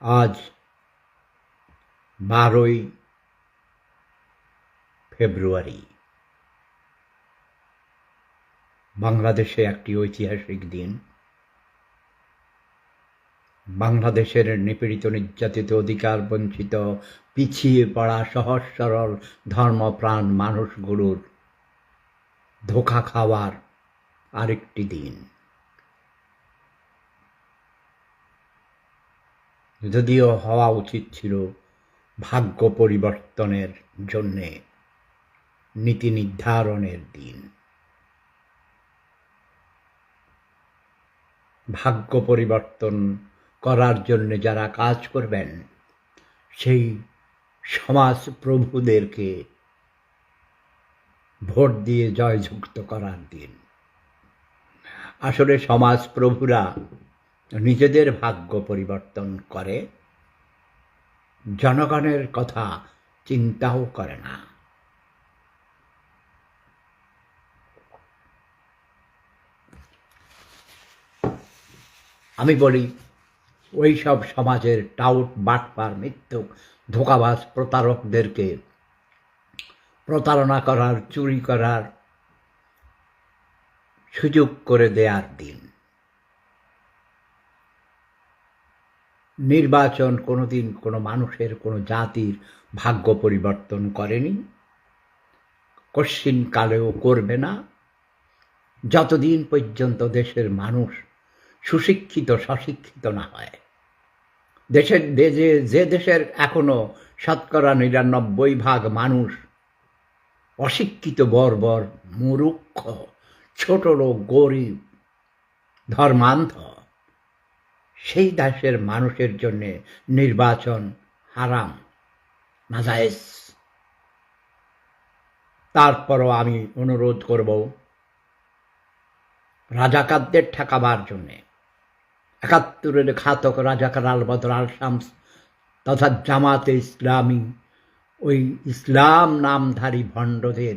আজ বারোই ফেব্রুয়ারি। বাংলাদেশে একটি ঐতিহাসিক দিন। বাংলাদেশের নিপীড়িত নির্যাতিত অধিকার বঞ্চিত, পিছিয়ে পড়া সহজ সরল ধর্মপ্রাণ মানুষগুলোর ধোকা খাওয়ার আরেকটি দিন। যদিও হওয়া উচিত ছিল ভাগ্য পরিবর্তনের জন্যে নীতি নির্ধারণের দিন। ভাগ্য পরিবর্তন করার জন্য যারা কাজ করবেন, সেই সমাজ প্রভুদেরকে ভোট দিয়ে জয়যুক্ত করার দিন। আসলে সমাজ প্রভুরা নিজেদের ভাগ্য পরিবর্তন করে, জনগণের কথা চিন্তাও করে না। আমি বলি ওই সব সমাজের টাউট, বাটপার, মিথ্যুক, ধোকাবাজ প্রতারকদেরকে প্রতারণা করার, চুরি করার সুযোগ করে দেওয়ার দিন। নির্বাচন কোনোদিন কোনো মানুষের, কোনো জাতির ভাগ্য পরিবর্তন করেনি। কশ্চিন কালেও করবে না। যতদিন পর্যন্ত দেশের মানুষ সুশিক্ষিত, সশিক্ষিত না হয়। দেশের, যে যে দেশের এখনও শতকরা নিরানব্বই ভাগ মানুষ অশিক্ষিত, বর্বর মুরুক্ষ ছোট লোক, গরিব, ধর্মান্ধ সেই দেশের মানুষের জন্য নির্বাচন হারাম, নাজায়েজ। তারপরও আমি অনুরোধ করব রাজাকারদের ঠেকাবার জন্যে। একাত্তরের ঘাতক রাজাকার আল বদর, আল শামস তথা জামাতে ইসলামী ওই ইসলাম নামধারী ভণ্ডদের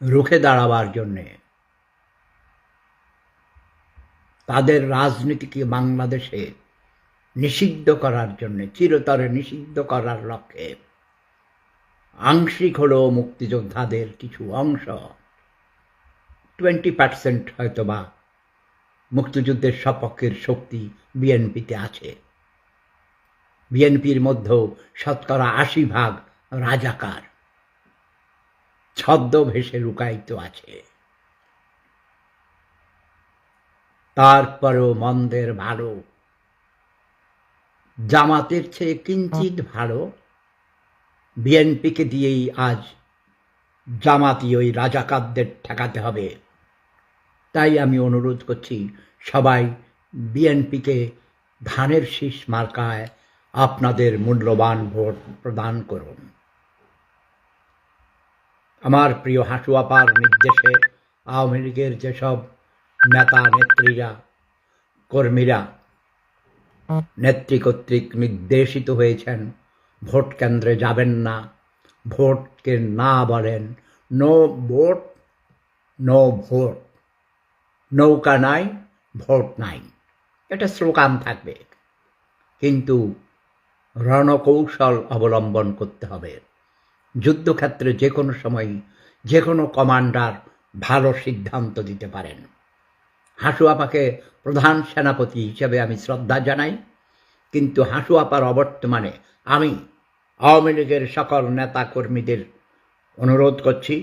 রুখে দাঁড়াবার জন্যে তাদের রাজনীতিকে বাংলাদেশে নিষিদ্ধ করার জন্য, চিরতরে নিষিদ্ধ করার লক্ষ্যে। আংশিক হলেও মুক্তিযোদ্ধাদের কিছু অংশ টোয়েন্টি পার্সেন্ট হয়তোবা মুক্তিযুদ্ধের সপক্ষের শক্তি বিএনপিতে আছে। বিএনপির মধ্যেও শতকরা আশি ভাগ রাজাকার ছদ্মভেষে লুকায়িত আছে। তারপরেও মন্দের ভালো। জামাতের চেয়ে কিঞ্চিত ভালো, বিএনপিকে দিয়েই আজ জামাতি ওই রাজাকারদের ঠেকাতে হবে। তাই আমি অনুরোধ করছি সবাই বিএনপিকে ধানের শীষ মার্কায় আপনাদের মূল্যবান ভোট প্রদান করুন। আমার প্রিয় হাসুয়াপার নির্দেশে আওয়ামী লীগের যেসব নেতা নেত্রীরা কর্মীরা নেত্রী কর্তৃক নির্দেশিত হয়েছেন, ভোট কেন্দ্রে যাবেন না, ভোটকে না বলেন, নো ভোট নো ভোট, নৌকা নাই, ভোট নাই। এটা স্লোগান থাকবে। কিন্তু রণকৌশল অবলম্বন করতে হবে। যুদ্ধক্ষেত্রে যে কোনো সময় যে কোনো কমান্ডার ভালো সিদ্ধান্ত দিতে পারেন। হাসুয়াপাকে প্রধান সেনাপতি হিসেবে আমি শ্রদ্ধা জানাই, কিন্তু হাসুয়াপার অবর্তমানে আমি আওয়ামী লীগের সকল নেতা কর্মীদের অনুরোধ করছি,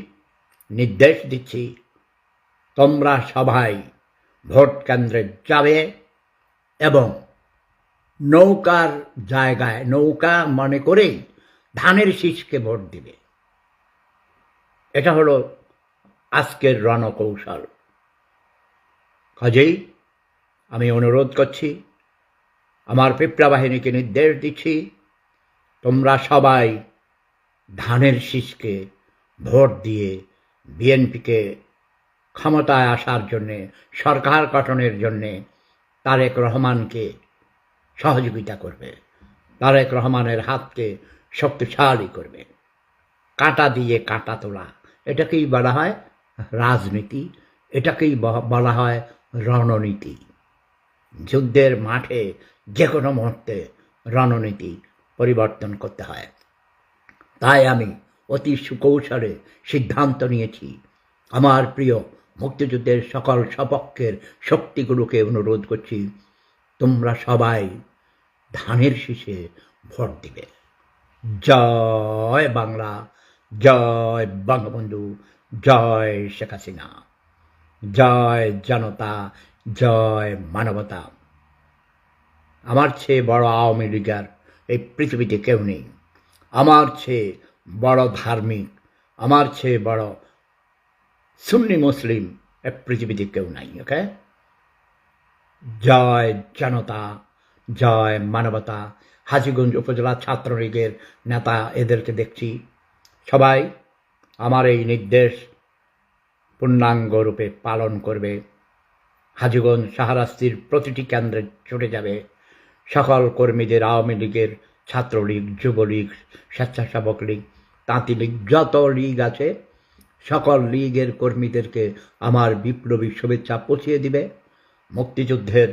নির্দেশ দিচ্ছি, তোমরা সবাই ভোট কেন্দ্রে যাবে এবং নৌকার জায়গায়, নৌকা মনে করেই ধানের শীষকে ভোট দিবে। এটা হলো আজকের রণকৌশল। কাজেই আমি অনুরোধ করছি, আমার পিঁপড়া বাহিনীকে নির্দেশ দিচ্ছি, তোমরা সবাই ধানের শীষকে ভোট দিয়ে বিএনপিকে ক্ষমতায় আসার জন্যে, সরকার গঠনের জন্যে তারেক রহমানকে সহযোগিতা করবে, তারেক রহমানের হাতকে শক্তিশালী করবে। কাঁটা দিয়ে কাঁটা তোলা, এটাকেই বলা হয় রাজনীতি, এটাকেই বলা হয় রণনীতি। যুদ্ধের মাঠে যে কোনো মুহূর্তে রণনীতি পরিবর্তন করতে হয়। তাই আমি অতি সুকৌশলে সিদ্ধান্ত নিয়েছি, আমার প্রিয় মুক্তিযুদ্ধের সকল সপক্ষের শক্তিগুলোকে অনুরোধ করছি, তোমরা সবাই ধানের শীষে ভোট দিবে। জয় বাংলা, জয় বঙ্গবন্ধু, জয় শেখ হাসিনা। জয় জনতা, জয় মানবতা। আমার চেয়ে বড় আওয়ামী লীগার এই পৃথিবীতে কেউ নেই। আমার চেয়ে বড় ধার্মিক, আমার চেয়ে বড় সুন্নি মুসলিম এই পৃথিবীতে কেউ নাই, ওকে? জয় জনতা, জয় মানবতা। হাজিগঞ্জ উপজেলা ছাত্রলীগের নেতা এদেরকে দেখছি। সবাই, আমার এই নির্দেশ পূর্ণাঙ্গ রূপে পালন করবে। হাজিগঞ্জ সাহারাস্তির প্রতিটি কেন্দ্রে ছুটে যাবে। সকল কর্মীদের আওয়ামী লীগের ছাত্রলীগ, যুবলীগ, স্বেচ্ছাসেবক লীগ, তাঁতি লীগ, যত লীগ আছে, সকল লীগের কর্মীদেরকে আমার বিপ্লবী শুভেচ্ছা পৌঁছিয়ে দিবে। মুক্তিযুদ্ধের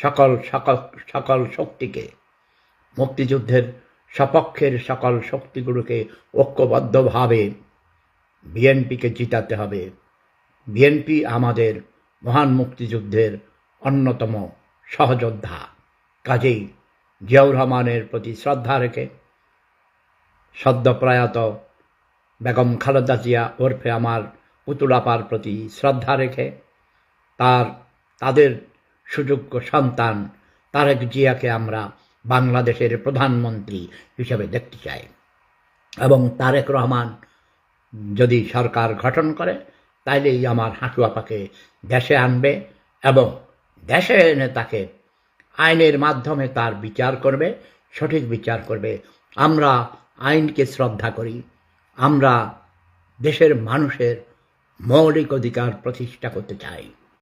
সকল সকল সকল শক্তিকে, মুক্তিযুদ্ধের সপক্ষের সকল শক্তিগুলোকে ঐক্যবদ্ধভাবে বিএনপিকে জিতাতে হবে। বিএনপি আমাদের মহান মুক্তিযুদ্ধের অন্যতম সহযোদ্ধা। কাজেই জিয়াউর রহমানের প্রতি শ্রদ্ধা রেখে সদ্যপ্রয়াত বেগম খালেদা জিয়া ওরফে আমার পুতুলাপার প্রতি শ্রদ্ধা রেখে তার, তাদের সুযোগ্য সন্তান তারেক জিয়াকে আমরা বাংলাদেশের প্রধানমন্ত্রী হিসেবে দেখতে চাই। এবং তারেক রহমান যদি সরকার গঠন করে, তাইলেই আমার হাঁটুয়াপাকে দেশে আনবে এবং দেশে এনে তাকে আইনের মাধ্যমে তার বিচার করবে, সঠিক বিচার করবে। আমরা আইনকে শ্রদ্ধা করি। আমরা দেশের মানুষের মৌলিক অধিকার প্রতিষ্ঠা করতে চাই।